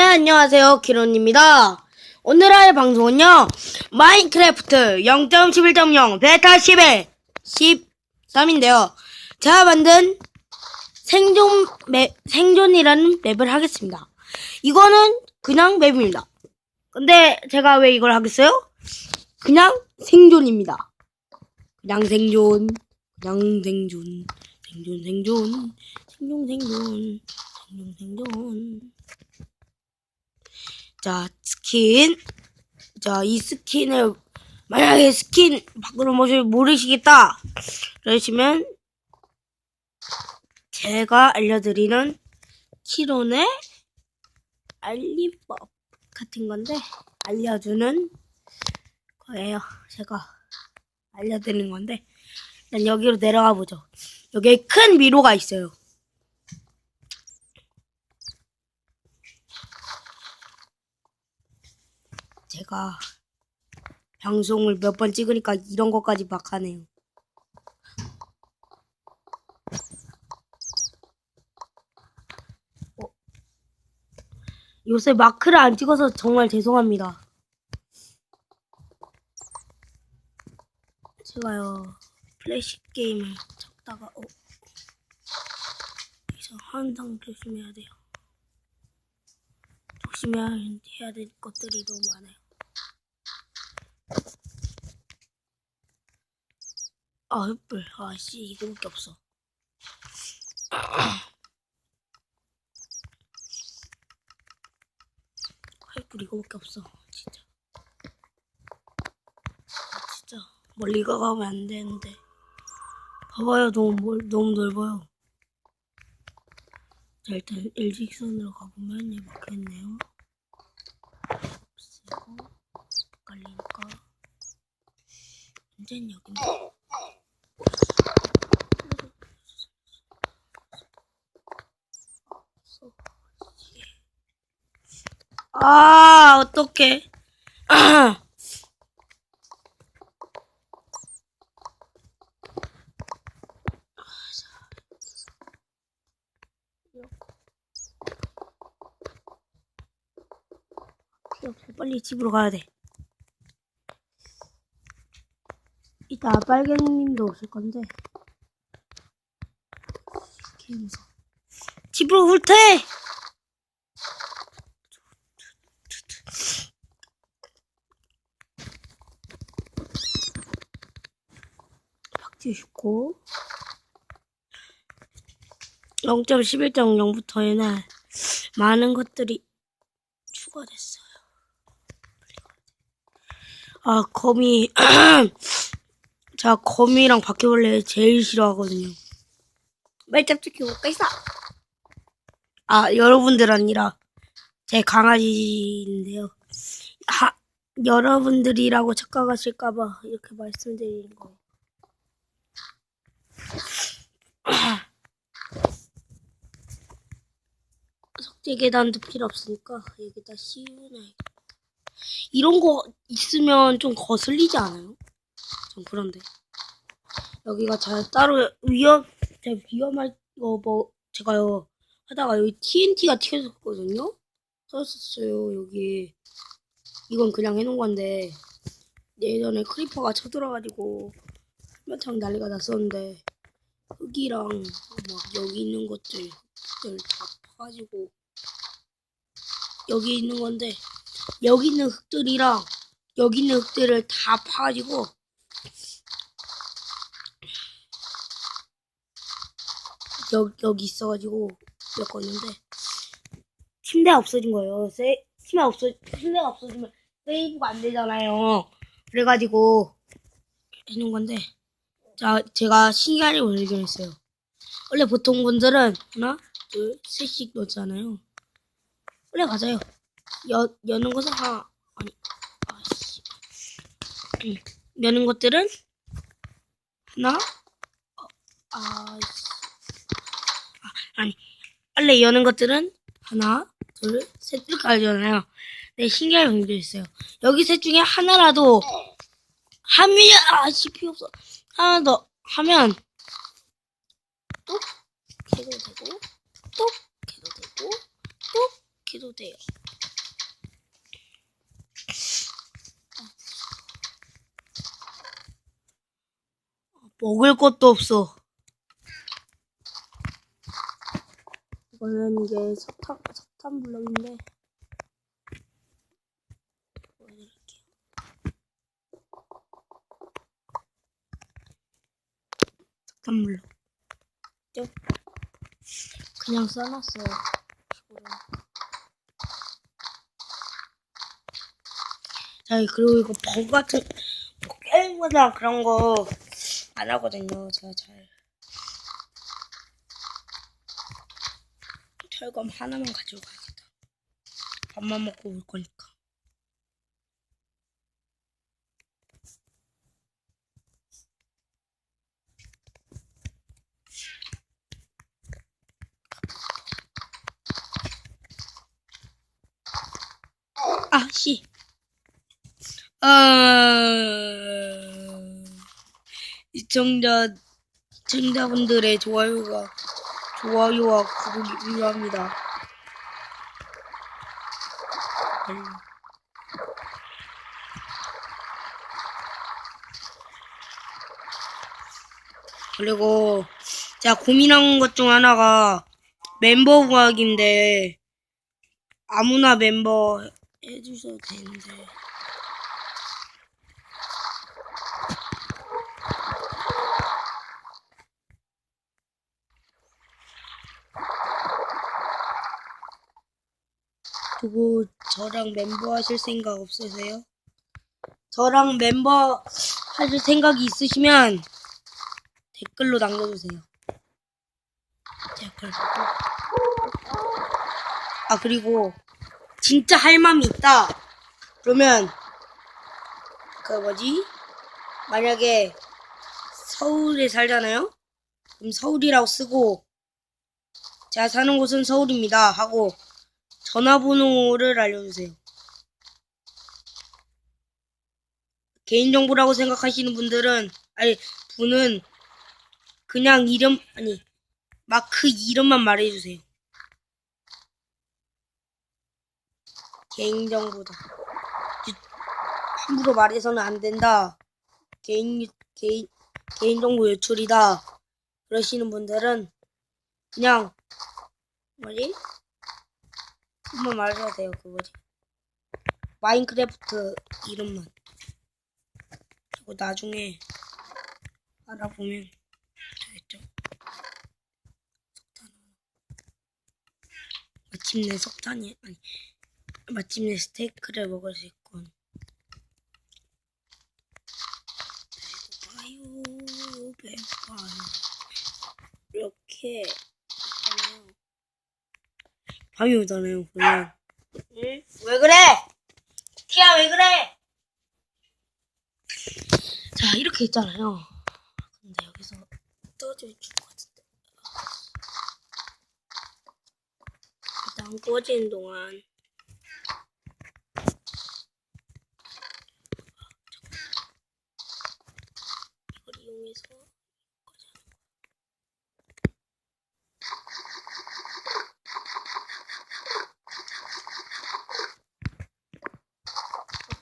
네, 안녕하세요. 기론입니다. 오늘 할 방송은요, 마인크래프트 0.11.0 베타 10에 13인데요. 제가 만든 생존 맵, 생존이라는 맵을 하겠습니다. 이거는 그냥 맵입니다. 근데 제가 왜 이걸 하겠어요? 그냥 생존입니다. 그냥 생존, 그냥 생존, 생존, 생존, 생존, 생존, 생존, 생존. 자, 스킨. 자, 이 스킨을, 만약에 스킨 바꾸는 모습을 모르시겠다. 그러시면, 제가 알려드리는 키론의 알림법 같은 건데, 알려주는 거예요. 제가 알려드리는 건데, 일단 여기로 내려가 보죠. 여기에 큰 미로가 있어요. 제가 방송을 몇 번 찍으니까 이런 것까지 막 하네요. 어, 요새 마크를 안 찍어서 정말 죄송합니다. 제가요 플래시 게임을 찾다가 어 여기서 항상 조심해야 돼요. 조심해야 해야 될 것들이 너무 많아요. 아, 횃불. 아, 씨, 이거밖에 없어. 횃불 이거밖에 없어. 진짜. 아, 진짜. 멀리 가가면 안 되는데. 봐봐요. 너무, 멀, 너무 넓어요. 자, 일단 일직선으로 가보면 얘 막혀있네요. 쓰고, 헷갈리니까. 문제는 여긴데. 아, 어떡해. 없어. 빨리 집으로 가야 돼. 이따 빨갱님도 없을 건데. 개 무서워. 집으로 훑어! 박쥐 죽고 0.11.0부터에는 많은 것들이 추가됐어요. 아 거미 자 거미랑 바퀴벌레 제일 싫어하거든요. 말짝짝이 못가 있어. 아 여러분들 아니라 제 강아지인데요. 하 여러분들이라고 착각하실까봐 이렇게 말씀드리는 거예요. 석재 계단도 필요 없으니까 여기다 씌우네. 이런 거 있으면 좀 거슬리지 않아요? 좀 그런데. 여기가 잘 따로 위험, 제가 위험할 거 뭐, 제가요, 하다가 여기 TNT가 튀어졌거든요? 썼었어요, 여기. 이건 그냥 해놓은 건데, 예전에 크리퍼가 쳐들어가지고, 한바탕 난리가 났었는데, 흙이랑 막 여기 있는 것들, 들다 파가지고, 여기 있는 건데, 여기 있는 흙들이랑 여기 있는 흙들을 다 파가지고 여기, 여기 있어가지고 였었는데 침대가 없어진 거예요. 세, 침대 없어 침대가 없어지면 세이브가 안 되잖아요. 그래가지고 해놓은 건데 자 제가 신기하게 발견했어요. 원래 보통 분들은 하나 둘 셋씩 넣잖아요. 원래 맞아요. 여, 여는 것은 하나, 아니, 아씨. 음, 여는 것들은 하나, 어, 아씨. 빨래 여는 것들은 하나, 둘, 셋 줄까지잖아요. 네, 신기한 경기도 있어요. 여기 셋 중에 하나라도 하면 아씨 필요 없어. 하나 더 하면 또 개도 되고 또 개도 되고 또 개도 돼요. 아, 먹을 것도 없어. 이거는 이제 석탄, 석탄 블럭인데. 보여드릴게요. 석탄 블럭. 죠? 그냥 써놨어요. 자, 그리고 이거 버그 같은, 뭐 게임이나 그런 거 안 하거든요. 제가 잘. 철검 하나만 가지고 가야겠다. 밥만 먹고 올 거니까. 아, 씨. 어... 시청자, 시청자분들의 좋아요가, 좋아요와 구독이 필요합니다. 음. 그리고 제가 고민한 것 중 하나가 멤버 구하기인데 아무나 멤버 해주셔도 되는데 그리고 저랑 멤버 하실 생각 없으세요? 저랑 멤버 하실 생각이 있으시면 댓글로 남겨주세요. 댓글 보고. 아 그리고 진짜 할 마음이 있다. 그러면 그 뭐지? 만약에 서울에 살잖아요. 그럼 서울이라고 쓰고 제가 사는 곳은 서울입니다 하고 전화번호를 알려주세요. 개인정보라고 생각하시는 분들은 아니 분은 그냥 이름 아니 막그 이름만 말해주세요. 개인정보다 유- 함부로 말해서는 안 된다. 개인 유- 개인 개인정보 유출이다. 그러시는 분들은 그냥 뭐지? 한번 말해야 돼요. 그 뭐지? 마인크래프트 이름만. 그리고 나중에 알아보면 되겠죠. 석탄. 마침내 석탄이 아니 마침내 스테이크를 먹을 수 있군. 배고파요, 배고파요. 이렇게. 밤이 오잖아요. 그러면 응? 왜 그래? 티야 왜 그래? 자 이렇게 있잖아요. 근데 여기서 떠질 것 같은데. 일단 꺼지는 동안 이걸 이용해서 꺼져.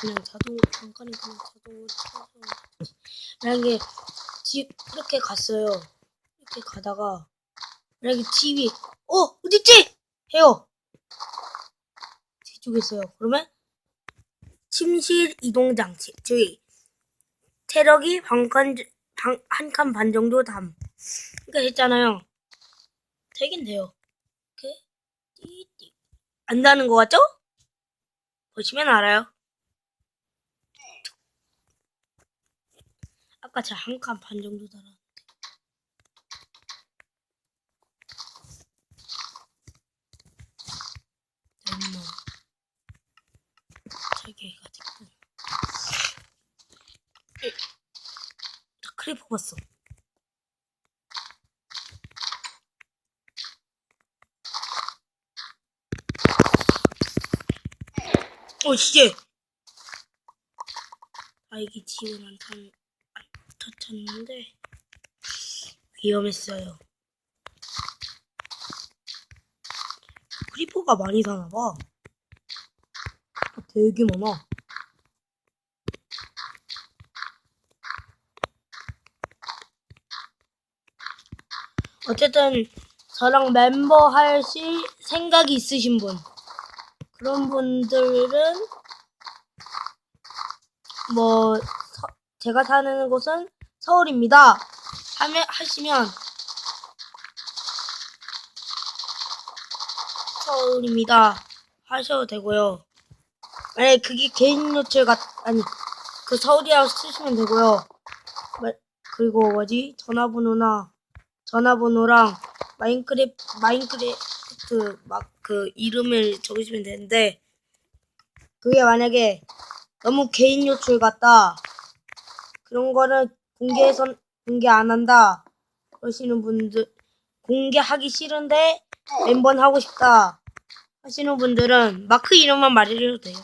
그냥 자동 잠깐이 그냥 자동으로 켜서 만약에 집 이렇게 갔어요. 이렇게 가다가 만약에 집이 어 어딨지 해요. 뒤쪽에 있어요. 그러면 침실 이동 장치 저기 체력이 반칸 한 칸 반 정도 담. 그러니까 했잖아요. 되긴 돼요. 이렇게 띠띠 안다는 거 같죠? 보시면 알아요. 아까 제가 한칸 반 정도 달았는데. 엄마. 세 개가 됐군. 나 크리퍼 봤어. 어, 씨! 아, 이게 안타 터쳤는데, 위험했어요. 크리퍼가 많이 사나봐. 되게 많아. 어쨌든 저랑 멤버 하실 생각이 있으신 분 그런 분들은 뭐 서- 제가 사는 곳은 서울입니다. 하면 하시면 서울입니다. 하셔도 되고요. 만약에 그게 개인 요청 같 아니 그 서울이라고 쓰시면 되고요. 마- 그리고 뭐지 전화번호나 전화번호랑 마인크래프트 마인크래프트 막 그 이름을 적으시면 되는데 그게 만약에 너무 개인 요출 같다 그런 거는 공개해서 공개 안 한다 그러시는 분들 공개하기 싫은데 멤버는 하고 싶다 하시는 분들은 마크 이름만 말해줘도 돼요.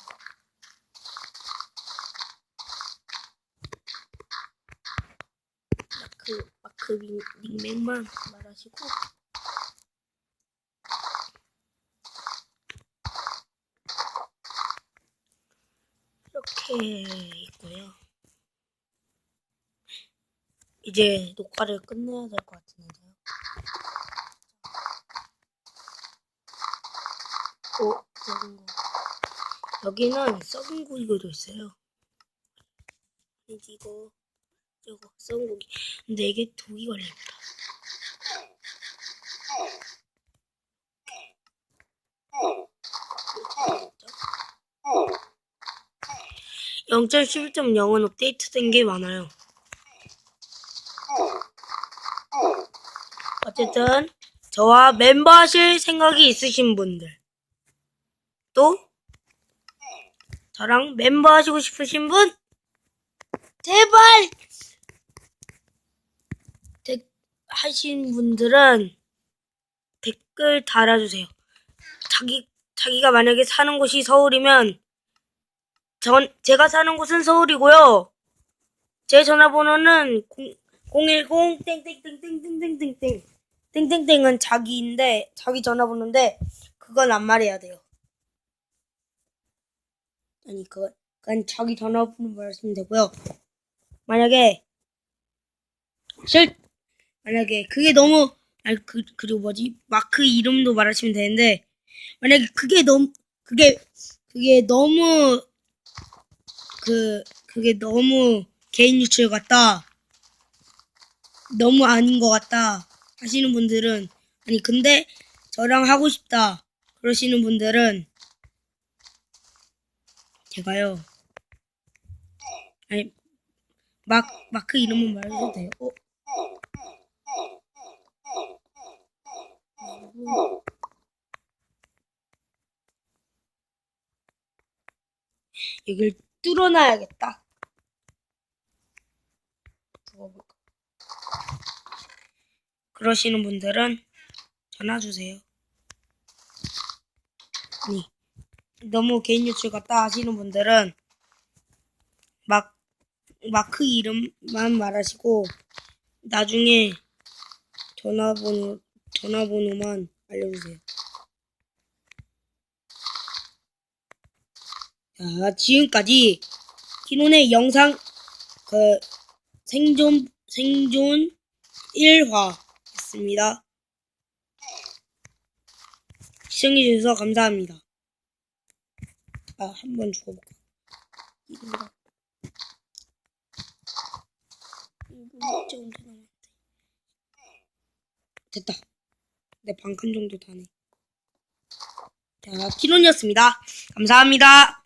마크 마크 닉- 닉네임만 말하시고 이렇게 있고요. 이제 녹화를 끝내야 될 것 같은데요. 오, 썩은 거. 여기는 썩은 고기도 있어요. 이거, 이거 썩은 고기. 근데 이게 독이 걸립니다. 0.11.0은 업데이트된 게 많아요. 어쨌든 저와 멤버 하실 생각이 있으신 분들 또 저랑 멤버 하시고 싶으신 분 제발 댓 하신 분들은 댓글 달아주세요. 자기 자기가 만약에 사는 곳이 서울이면 전 제가 사는 곳은 서울이고요. 제 전화번호는 010 땡땡땡땡땡땡땡 땡땡땡은 자기인데 자기 전화번호인데 그건 안 말해야 돼요. 아니 그건 그건 자기 전화번호 말하시면 되고요. 만약에 실 만약에 그게 너무 아니 그 그리고 뭐지 마크 이름도 말하시면 되는데 만약에 그게 너무 그게 그게 너무 그 그게 너무 개인 유출 같다. 너무 아닌 것 같다 하시는 분들은 아니 근데 저랑 하고 싶다 그러시는 분들은 제가요 아니 막 마크 이름은 말해도 돼요. 어? 여길 뚫어놔야겠다. 그러시는 분들은 전화 주세요. 아니, 너무 개인 유출 같다 하시는 분들은 막 마크 이름만 말하시고 나중에 전화번호 전화번호만 알려주세요. 자, 지금까지 키노의 영상 그 생존 생존 1화 였습니다. 시청해주셔서 감사합니다. 아, 한 번 죽어볼까? 이건가? 1분 정도 남았대. 됐다. 내 반 칸 정도 다네. 자, 키논이었습니다. 감사합니다.